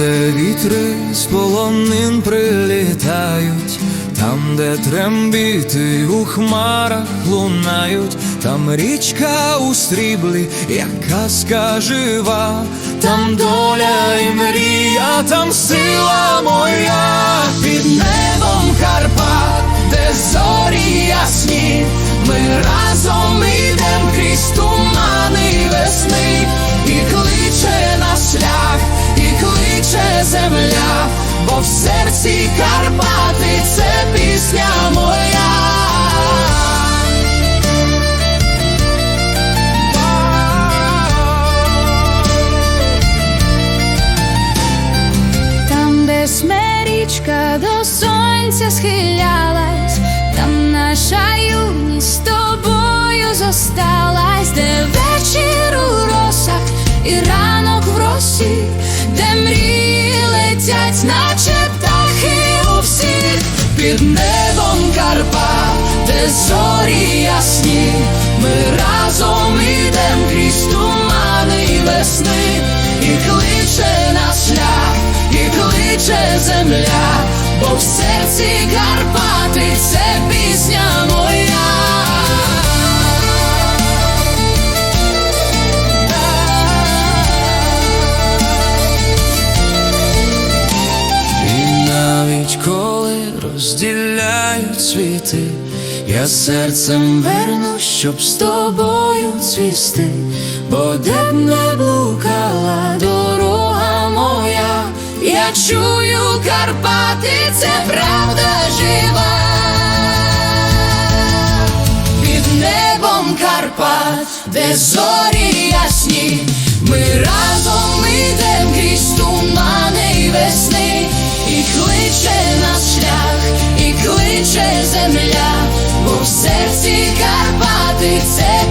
вітри з полонин прилітають, там, де трембіти у хмарах лунають, там річка у сріблі, як казка жива, там доля і мрія, там сила моя. Під небом Карпат, де зорі ясні, ми разом ідем крізь тумани земля, бо в серці Карпати це пісня моя. Там, де смерічка до сонця схилялась, там наша юність з тобою зосталась, де вечір у росах і ранок в росі, де мрії летять, наче птахи у всіх. Під небом Карпат, де зорі ясні, ми разом ідем крізь тумани весни, і кличе нас шлях, і кличе земля, бо в серці Карпати коли розділяють світи, я серцем верну, щоб з тобою цвісти, бо де б не блукала дорога моя, я чую Карпати, це правда жива. Під небом Карпат, де зорі ясні, sweet